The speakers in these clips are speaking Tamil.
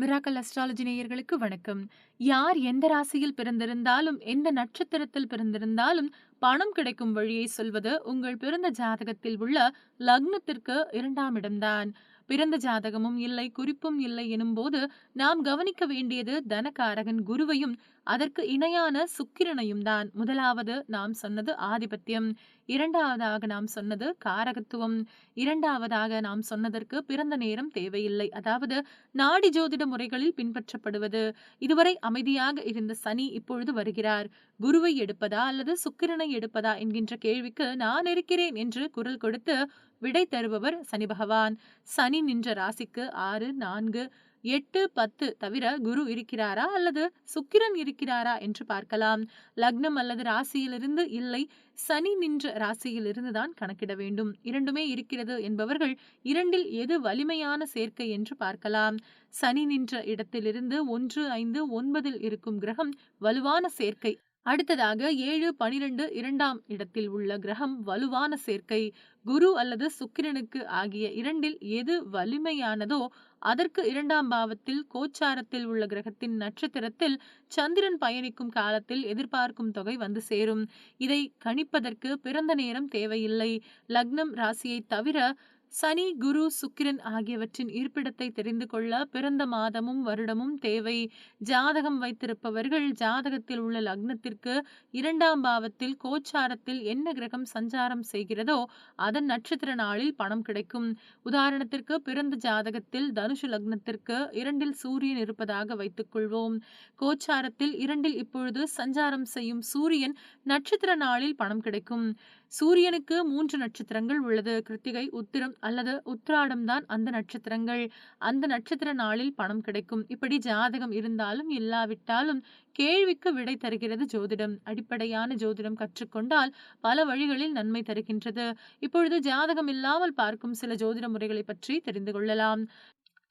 மிராக்கல் அஸ்ட்ராலஜி நேயர்களுக்கு வணக்கம். யார் எந்த ராசியில் பிறந்திருந்தாலும் எந்த நட்சத்திரத்தில் பிறந்திருந்தாலும் பணம் கிடைக்கும் வழியை சொல்வது உங்கள் பிறந்த ஜாதகத்தில் உள்ள லக்னத்திற்கு இரண்டாம் இடம்தான். பிறந்த ஜாதகமும் இல்லை குறிப்பும் இல்லை எனும்போது நாம் கவனிக்க வேண்டியது தனகாரகன் குருவையும் அதற்கு இணையான சுக்கிரனையும் தான். முதலாவது நாம் சொன்னது ஆதிபத்தியம். இரண்டாவதாக நாம் சொன்னது காரகத்துவம். இரண்டாவதாக நாம் சொன்னதற்கு பிறந்த நேரம் தேவையில்லை. அதாவது நாடி ஜோதிட முறைகளில் பின்பற்றப்படுவது. இதுவரை அமைதியாக இருந்த சனி இப்பொழுது வருகிறார். குருவை எடுப்பதா அல்லது சுக்கிரனை எடுப்பதா என்கின்ற கேள்விக்கு நான் இருக்கிறேன் என்று குரல் கொடுத்து விடை தருபவர் சனி பகவான். சனி நின்ற ராசிக்கு ஆறு நான்கு எட்டு பத்து தவிர குரு இருக்கிறாரா அல்லது சுக்கிரன் இருக்கிறாரா என்று பார்க்கலாம். லக்னம் அல்லது ராசியிலிருந்து இல்லை. சனி நின்ற ராசியிலிருந்து தான் கணக்கிட வேண்டும். இரண்டுமே இருக்கிறது என்பவர்கள் இரண்டில் எது வலிமையான சேர்க்கை என்று பார்க்கலாம். சனி நின்ற இடத்திலிருந்து ஒன்று ஐந்து ஒன்பதில் இருக்கும் கிரகம் வலுவான சேர்க்கை. அடுத்ததாக ஏழு பனிரெண்டு இரண்டாம் இடத்தில் உள்ள கிரகம் வலுவான சேர்க்கை. குரு அல்லது சுக்கிரனுக்கு ஆகிய இரண்டில் எது வலிமையானதோ அதற்கு இரண்டாம் பாவத்தில் கோச்சாரத்தில் உள்ள கிரகத்தின் நட்சத்திரத்தில் சந்திரன் பயணிக்கும் காலத்தில் எதிர்பார்க்கும் தொகை வந்து சேரும். இதை கணிப்பதற்கு பிறந்த நேரம் தேவையில்லை. லக்னம் ராசியை தவிர சனி குரு சுக்கிரன் ஆகியவற்றின் இருப்பிடத்தை தெரிந்து கொள்ள பிறந்த மாதமும் வருடமும் தேவை. ஜாதகம் வைத்திருப்பவர்கள் ஜாதகத்தில் உள்ள லக்னத்திற்கு இரண்டாம் பாவத்தில் கோச்சாரத்தில் என்ன கிரகம் சஞ்சாரம் செய்கிறதோ அதன் நட்சத்திர நாளில் பணம் கிடைக்கும். உதாரணத்திற்கு பிறந்த ஜாதகத்தில் தனுஷு லக்னத்திற்கு இரண்டில் சூரியன் இருப்பதாக வைத்துக் கொள்வோம். கோச்சாரத்தில் இரண்டில் இப்பொழுது சஞ்சாரம் செய்யும் சூரியன் நட்சத்திர நாளில் பணம் கிடைக்கும். சூரியனுக்கு மூன்று நட்சத்திரங்கள் உள்ளது. கிருத்திகை உத்திரம் அல்லது உத்திராடம் தான் அந்த நட்சத்திரங்கள். அந்த நட்சத்திர நாளில் பணம் கிடைக்கும். இப்படி ஜாதகம் இருந்தாலும் இல்லாவிட்டாலும் கேள்விக்கு விடை தருகிறது ஜோதிடம். அடிப்படையான ஜோதிடம் கற்றுக்கொண்டால் பல வழிகளில் நன்மை தருகின்றது. இப்பொழுது ஜாதகம் இல்லாமல் பார்க்கும் சில ஜோதிட முறைகளை பற்றி தெரிந்து கொள்ளலாம்.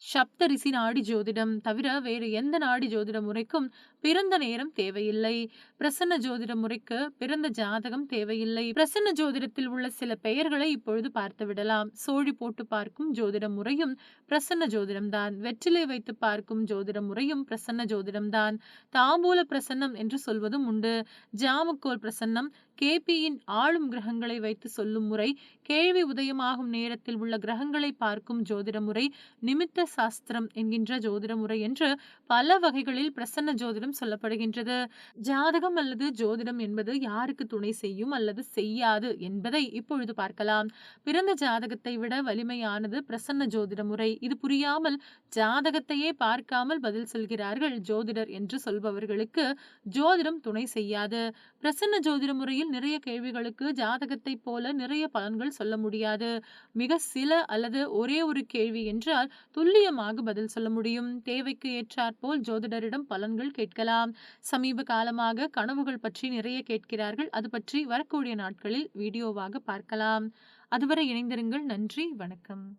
சப்தரிசி நாடி ஜோதிடம் தவிர வேறு எந்த நாடி ஜோதிட முறைக்கும் பிறந்த நேரம் தேவையில்லை. பிரசன்ன ஜோதிட முறைக்கு பிறந்த ஜாதகம் தேவையில்லை. பிரசன்ன ஜோதிடத்தில் உள்ள சில பெயர்களை இப்பொழுது பார்த்து விடலாம். சோழி போட்டு பார்க்கும் ஜோதிட முறையும் பிரசன்ன ஜோதிடம் தான் வெற்றிலை வைத்து பார்க்கும் ஜோதிட முறையும் பிரசன்ன ஜோதிடம் தான் தாம்பூல பிரசன்னம் என்று சொல்வதும் உண்டு. ஜாமுக்கோல் பிரசன்னம் கேபியின் ஆளும் கிரகங்களை வைத்து சொல்லும் முறை கேள்வி உதயமாகும் நேரத்தில் உள்ள கிரகங்களை பார்க்கும் ஜோதிட முறை நிமித்த சாஸ்திரம் என்கின்ற ஜோதிட முறை என்று பல வகைகளில் பிரசன்ன ஜோதிடம் சொல்லப்படுகின்றது. ஜாதகம் அல்லது ஜோதிடம் என்பது யாருக்கு துணை செய்யும் அல்லது செய்யாது என்பதை இப்பொழுது பார்க்கலாம். பிறந்த ஜாதகத்தை விட வலிமையானது பிரசன்ன ஜோதிட முறை இது புரியாமல் ஜாதகத்தையே பார்க்காமல் பதில் சொல்கிறார்கள் ஜோதிடர் என்று சொல்பவர்களுக்கு ஜோதிடம் துணை செய்யாது. பிரசன்ன ஜோதிட முறையில் நிறைய கேள்விகளுக்கு ஜாதகத்தை போல நிறைய பலன்கள் சொல்ல முடியாது. மிக சில அல்லது ஒரே ஒரு கேள்வி என்றால் துல்லியமாக பதில் சொல்ல முடியும். தேவைக்கு ஏற்றாற்போல் ஜோதிடரிடம் பலன்கள் கேட்கலாம். சமீப காலமாக கனவுகள் பற்றி நிறைய கேட்கிறார்கள். அது பற்றி வரக்கூடிய நாட்களில் வீடியோவாக பார்க்கலாம். அதுவரை இணைந்திருங்கள். நன்றி. வணக்கம்.